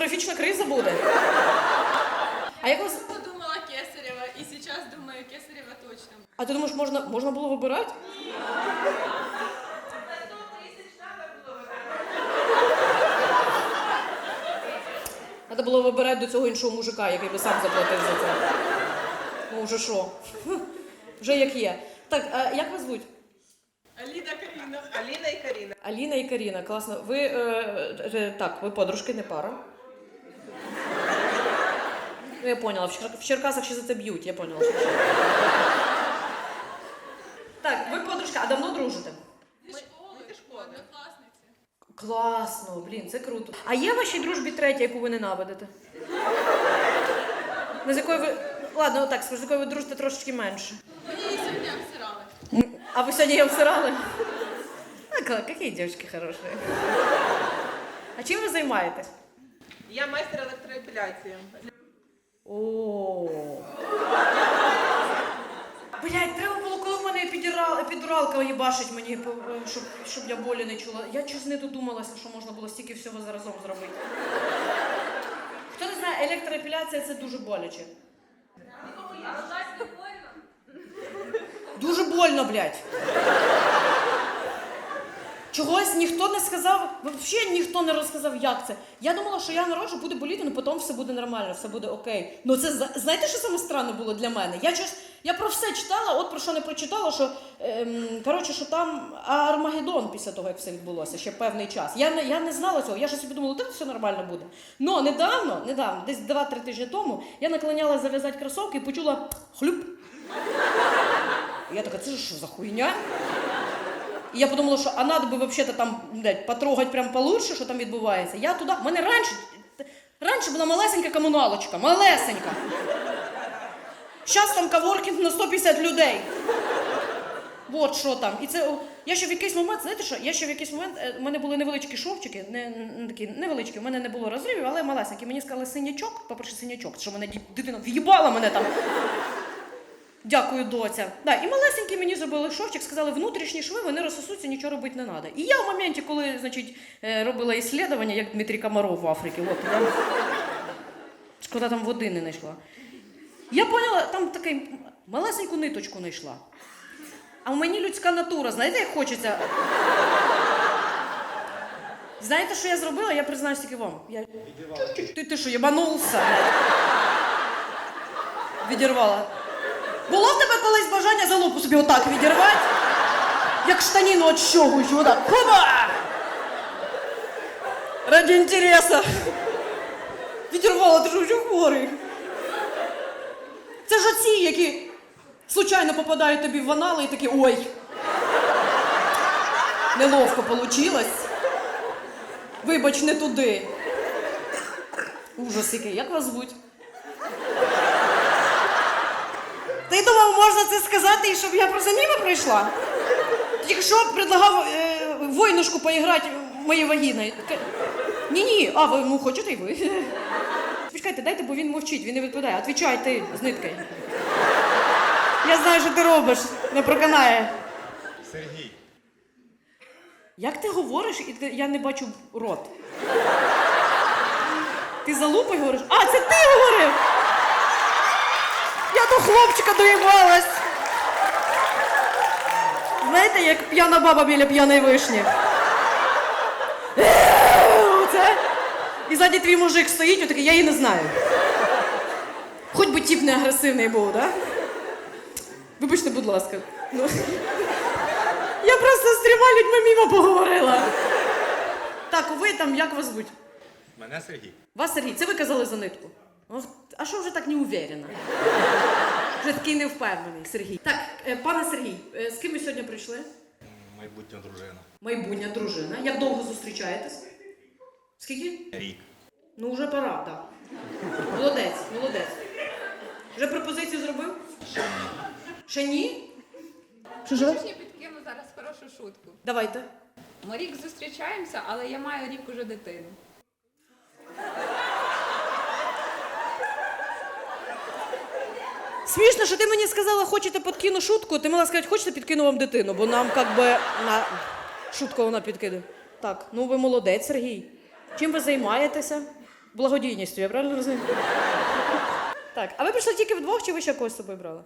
демографічна криза буде. А як вас. Подумала Кесарева, и сейчас думаю, Кесарева точно. А ти думаєш, можна, можна було вибирати? Треба було вибирати до цього іншого мужика, який би сам заплатив за це. Ну, вже що? Вже як є. Так, а як вас звуть? Алина Карина. Аліна і Каріна. Аліна і Каріна, класно. Ви е, е, так, ви подружки, не пара. Ну, я поняла, в, Чер- в Черкасах ще за це б'ють, я поняла. що- Так, ви подружка, а давно дружите? Зі школи, зі школи. однокласниці. Класно, блін, це круто. А є в вашій дружбі третя, яку ви ненавидите? Ну, з якою ви. Ладно, так, з якою ви дружите трошечки менше. Мені її сьогодні обсирали. А ви сьогодні її обсирали? А, кла- які дівчатки хороші. А чим ви займаєтесь? Я майстер електроепіляції. О. Блять, треба було, коли в мене епідурал, епідуралка їбашить мені, щоб, щоб я болі не чула. Я щось не додумалася, що можна було стільки всього заразом зробити. Хто не знає, електроепіляція це дуже боляче. Дуже больно, блядь. Чогось ніхто не сказав, взагалі ніхто не розказав, як це. Я думала, що я народжу, буде боліти, але потім все буде нормально, все буде окей. Ну це знаєте, що саме странне було для мене? Я щось, я про все читала, от про що не прочитала, що ем, коротше, що там Армагеддон після того, як все відбулося, ще певний час. Я я не знала цього. Я ж собі думала, так все нормально буде. Но недавно, недавно, десь 2-3 тижні тому, я наклоняла зав'язати кросовки і почула хлюп. Я така, це ж що за хуйня? І я подумала, що а надо би взагалі там блядь, потрогати прям получше, що там відбувається. Я туди. У мене раніше, раніше була малесенька комуналочка, малесенька. Зараз там каворкінг на 150 людей. От що там. І це я ще в якийсь момент, знаєте що? Я ще в якийсь момент, е, у мене були невеличкі шовчики, не, не такі невеличкі, у мене не було розривів, але малесенькі. Мені сказали синячок, по-перше, синячок, що мене дитина в'їбала мене там. Дякую, доця. Да, і малесенький мені зробили шовчик, сказали, внутрішні шви, вони розсосуться, нічого робити не треба. І я в моменті, коли значить, е, робила іслідування, як Дмитрій Комаров в Африці, от я шкода там води не знайшла. Я поняла, там таку малесеньку ниточку знайшла. А в мені людська натура, знаєте, як хочеться. Знаєте, що я зробила? Я признаюсь тільки вам. Я... Ти, ти що, єбанувся? Відірвала. Було в тебе колись бажання за лупу собі отак відірвати? Як штаніну от щогуючу, отак. Хоба! Раді інтереса. Відірвала, ти що вже хворий. Це ж оці, які случайно попадають тобі в анали і такі ой. Неловко получилось. Вибач, не туди. Ужас який. Як вас звуть? Ти думав, можна це сказати, і щоб я просто мимо прийшла? Тільки що предлагав е, войнушку поіграти моєю вагіною. Ні-ні, а ви ну хочете й ви. Почекайте, дайте, бо він мовчить, він не відповідає. Отвічай ти з ниткою. Я знаю, що ти робиш, не проканає. Сергій. Як ти говориш, і ти, я не бачу рот. Ти за лупою говориш? А, це ти говорив! До хлопчика доїбалась. Знаєте, як п'яна баба біля п'яної вишні. Оце. І ззаді твій мужик стоїть, отакий, я її не знаю. Хоч би тіп не агресивний був, так? Да? Вибачте, будь ласка. Ну. Я просто з трьома людьми мімо поговорила. Так, ви там, як вас звуть? Мене Сергій. Вас Сергій, це ви казали за нитку. А що вже так не уверена? Вже такий невпевнений, Сергій. Так, е, пане Сергій, е, з ким ви сьогодні прийшли? Майбутня дружина. Майбутня дружина. Як довго зустрічаєтесь? Скільки? Рік. Ну, вже пора, так. Молодець, молодець. Вже пропозицію зробив? Ще ні? Що ж? Я підкину зараз хорошу шутку? Давайте. Ми рік зустрічаємося, але я маю рік уже дитину. Смішно, що ти мені сказала, хочете підкину шутку, ти мала сказати, хочете підкину вам дитину, бо нам як би на шутку вона підкине. Так, ну ви молодець, Сергій. Чим ви займаєтеся? Благодійністю, я правильно розумію? Так, а ви прийшли тільки вдвох, чи ви ще когось з собою брали?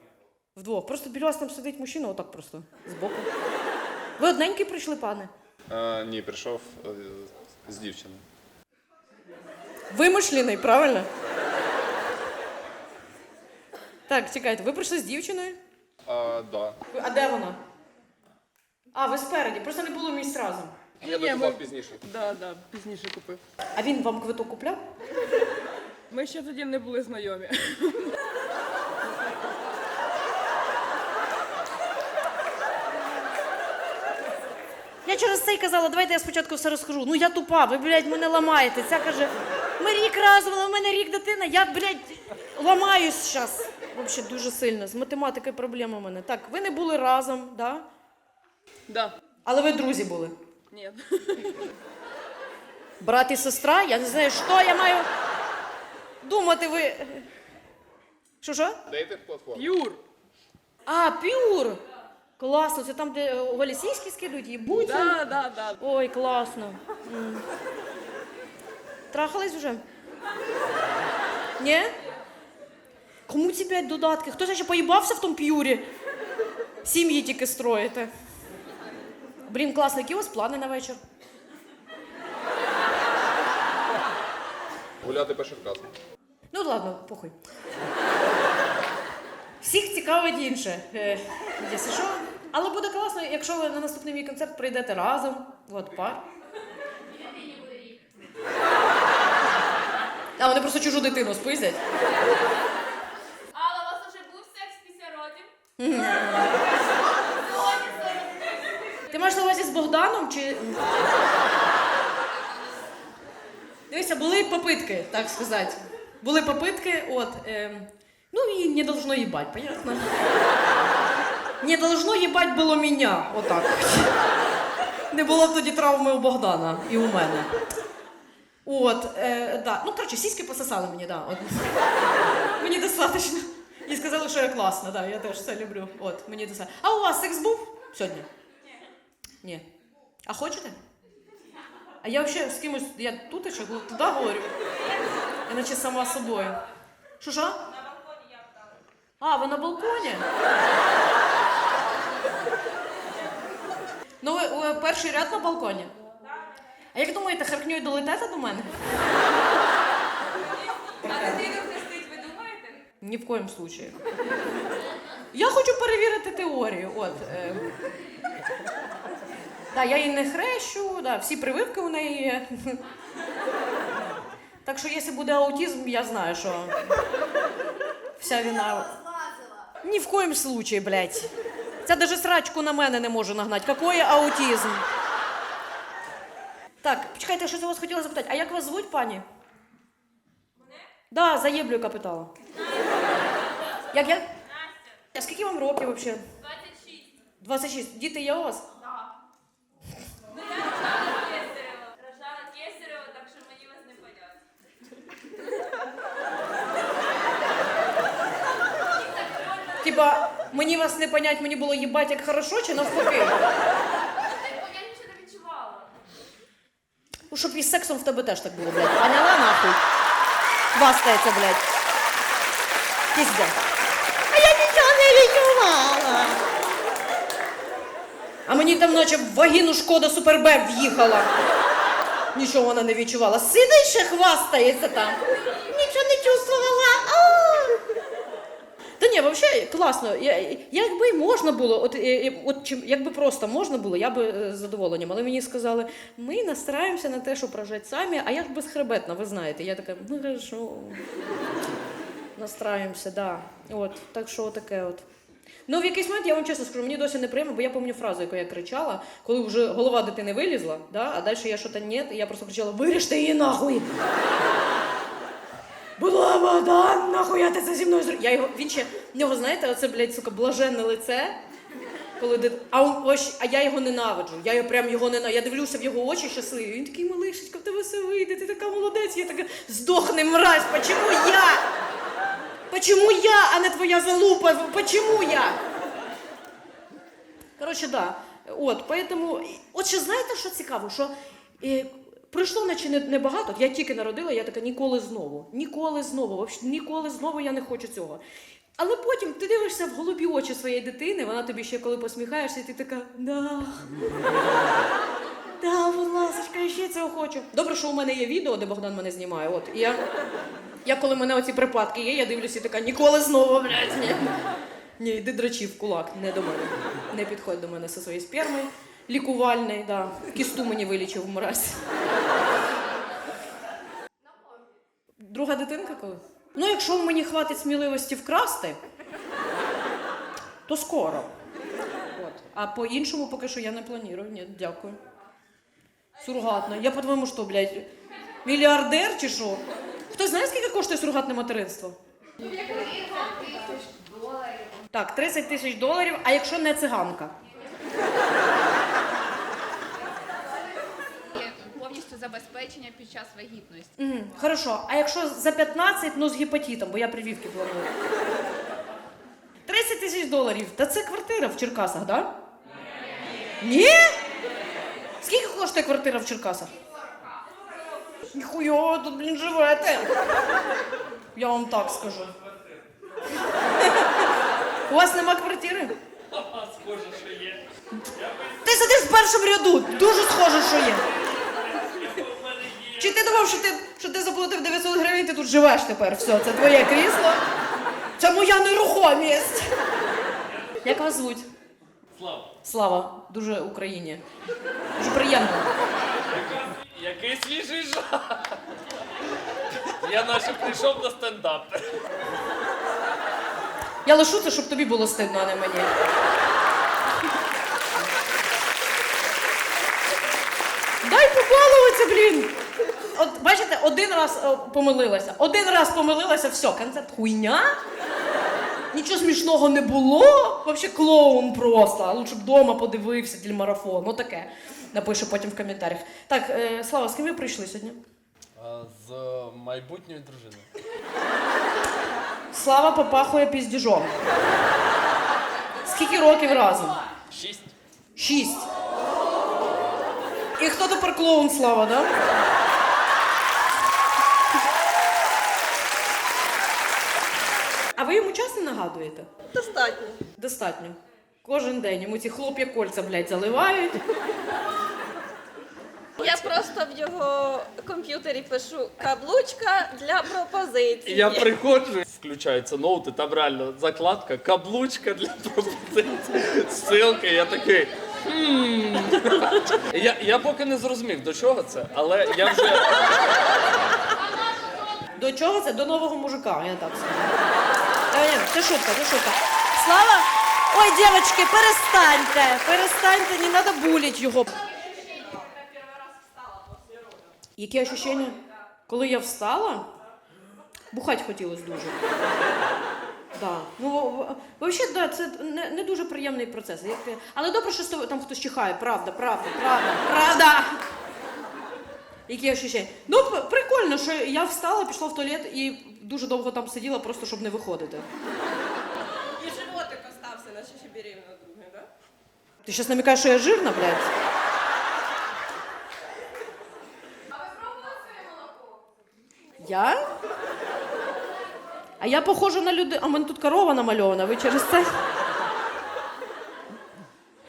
Вдвох. Просто біля вас там сидить мужчина, отак просто, збоку. Ви одненькі прийшли, пане? Е, ні, прийшов е, з дівчиною. Вимишлений, правильно? Так, чекайте, ви прийшли з дівчиною? А, да. Ви- А де вона? А, ви спереді, просто не було місць разом. Я докупав пізніше. Да, да, пізніше купив. А він вам квиток купляв? Ми ще тоді не були знайомі. Я через це й казала, давайте я спочатку все розкажу. Ну я тупа, ви, блядь, мене ламаєте. Ця каже, ми рік разом, але в мене рік дитина, я, блядь, ламаюсь зараз. Взагалі дуже сильно. З математикою проблема у мене. Так, ви не були разом, да? Да. але ви друзі були. Ні. Брат і сестра, я не знаю, що я маю думати ви. Що що? Дейтинг платформа. Юр. А, пюр! Класно, це там, де е, Галісійські скидують, їбуть. Да, да, да. Ой, класно. М. Трахались вже? Ні? Кому ці п'ять додатки? Хто ще поїбався в тому п'юрі? Сім'ї тільки строїте. Блін, класно, які у вас плани на вечір? Гуляти перший клас. Ну ладно, похуй. Всіх цікавить інше. Е, якщо що. Але буде класно, якщо ви на наступний мій концерт прийдете разом. От пар. А вони просто чужу дитину спиздять. Алла, у вас уже був секс після родів? Ти маєш на увазі з Богданом чи. Дивися, були попитки, так сказати. Були попитки, от. Е, ну і не должно їбать, понятно? Не должно їбать було мене, отак. Не було б тоді травми у Богдана і у мене. От, е, да. Ну, коротше, сіськи пососали мені, да. Мені достатньо. І сказали, що я класна, да, я теж це люблю. От, мені достатньо. А у вас секс був сьогодні? Ні. А хочете? А я взагалі з кимось, я тут чи туди говорю? Я наче сама собою. Що що? На балконі я вдала. А, ви на балконі? Ну, ви, ви перший ряд на балконі? А як думаєте, харкньою долетете до мене? А дитину хрестить, ви думаєте? Ні в коєму случаю. Я хочу перевірити теорію. От, е... да, я її не хрещу, да, всі прививки у неї є. Так що, якщо буде аутизм, я знаю, що вся вина. Ні в коєму случаю, блядь. Ця даже срачку на мене не може нагнати. Какой аутизм? Так, почекайте, що я вас хотіла запитати. А як вас звуть, пані? Мене? Да, заєблю капітала. Як як? Настя. А скільки вам років взагалі? 26. 26. Діти є у вас? Ну я рожала Кесарева. Рожала Кесарева, так що мені вас не понять. Типа, мені вас не понять, мені було їбать як хорошо чи навпаки? Я нічого не відчувала. Ну, щоб із сексом в тебе теж так було, блядь. Поняла нахуй? Хвастається, блядь. Пізде. Не відчувала. А мені там наче в вагіну шкода супербеб в'їхала. Нічого вона не відчувала. Сидить ще хвастається там. Нічого не чувствувала. Та ні, взагалі класно. Я, якби можна було, от, е, е, от чим, якби просто можна було, я би е, з задоволенням. Але мені сказали, ми настраємося на те, щоб рожати самі, а я ж безхребетна, ви знаєте. Я така, ну хорошо. Настраємося, да. От, так що таке от. Ну, в якийсь момент я вам чесно скажу, мені досі неприємно, бо я пам'ятаю фразу, яку я кричала, коли вже голова дитини вилізла, да, а далі я що-то ні, і я просто кричала: виріжте її нахуй! Була вода, нахуя ти це зі мною зробив? Я його, він ще, в нього, знаєте, оце, блядь, сука, блаженне лице. Коли дит... а, ось, а я його ненавиджу. Я його прям його ненавиджу. Я дивлюся в його очі щасливі. Він такий малишечка, в тебе все вийде, ти така молодець, я така здохни, мразь, почему я? Почему я, а не твоя залупа? Почему я? Коротше, да. От, поэтому, от ще знаєте, що цікаво, що е, пройшло наче не, небагато, я тільки народила, я така ніколи знову. Ніколи знову, вообще, ніколи знову я не хочу цього. Але потім ти дивишся в голубі очі своєї дитини, вона тобі ще коли посміхаєшся, і ти така, да. Да, будь ласка, я ще цього хочу. Добре, що у мене є відео, де Богдан мене знімає. От, я, я коли мене оці припадки є, я дивлюся і така, ніколи знову, блядь, ні. Ні, йди дрочи в кулак, не до мене. Не підходь до мене зі своєю спермою. Лікувальний, да. Кісту мені вилічив мразь. Друга дитинка коли? Ну, якщо мені хватить сміливості вкрасти, то скоро. От. А по-іншому поки що я не планую. Ні, дякую. Сургатна. Я по-твоєму що, блядь, мільярдер чи що? Хто знає, скільки коштує сургатне материнство? Так, 30 тисяч доларів, а якщо не циганка? Повністю забезпечення під час вагітності. Угу, хорошо. А якщо за 15, ну з гепатитом, бо я прививки планую. 30 тисяч доларів. Та це квартира в Черкасах, да? Ні? Скільки коштує квартира в Черкасах? Ніхуя, ви тут, блін, живете. Я вам так скажу. У вас нема квартири? Схоже, що є. Ти сидиш в першому ряду, дуже схоже, що є. Чи ти думав, що ти, що ти заплатив 900 гривень, ти тут живеш тепер? Все, це твоє крісло. Це моя нерухомість. Як вас звуть? Слава. Слава, дуже Україні. Дуже приємно. Який свіжий жах. Я наче прийшов на стендап. Я лишу це, щоб тобі було стидно, а не мені. Дай побалуватися, блін. От бачите, один раз помилилася. Один раз помилилася, все, концерт хуйня. Нічого смішного не було. Вообще клоун просто. Лучше б вдома подивився телемарафон. Ну таке. Напишу потім в коментарях. Так, е, Слава, з ким ви прийшли сьогодні? З майбутньою дружиною. Слава попахує піздіжом. Скільки років разом? Шість. Шість. І хто тепер клоун Слава, да? А ви йому часто нагадуєте? Достатньо. Достатньо. Кожен день йому ці хлоп'я кольця, блядь, заливають. Я просто в його комп'ютері пишу каблучка для пропозиції. Я приходжу, включаються ноути, там реально закладка, каблучка для пропозиції, ссылка, я такий. «Хм». Я, я поки не зрозумів, до чого це, але я вже. До чого це? До нового мужика, я так скажу. Та ні, це шутка, це шутка. Слава! Ой, дівчатки, перестаньте! Перестаньте, не треба булить його. Які ощущення? Коли я встала, бухать хотілося дуже. Да. Ну, взагалі, да, це не, не дуже приємний процес. Як. Але добре, що там хтось чихає. Правда, правда, правда, правда. Які ощущення? Ну, прикольно, що я встала, пішла в туалет і дуже довго там сиділа, просто щоб не виходити. Беременна друга, да? Ти зараз намікаєш, що я жирна, блядь? Я? А я похожа на людину. А в мене тут корова намальована, ви через це.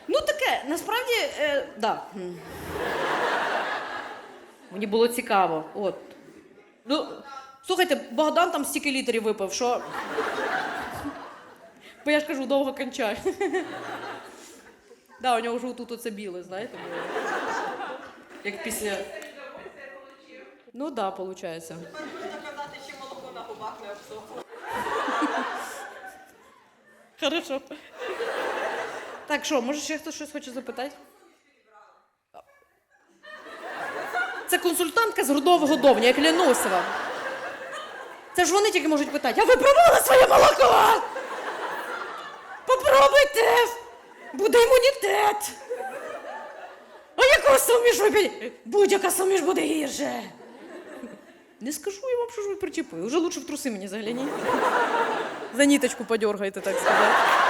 Ну таке, насправді, е, да. М. Мені було цікаво. От. Ну, слухайте, Богдан там стільки літрів випив, що. Бо я ж кажу, довго кончаю. Да, у нього вже тут оце біле, знаєте, було. Як після. Ну да, виходить. Тепер Можна доказати, що молоко на губах не обсохло. Хорошо. Так, що, може ще хтось щось хоче запитати? Це консультантка з грудного годовня, я клянуся вам. Це ж вони тільки можуть питати, а ви пробували своє молоко? Попробуйте! Буде імунітет! А яку суміш ви Будь-яка суміш буде гірше. Не скажу я вам, що ж ви причепили. Уже лучше в труси мені загляніть. За ніточку подергайте, так сказати.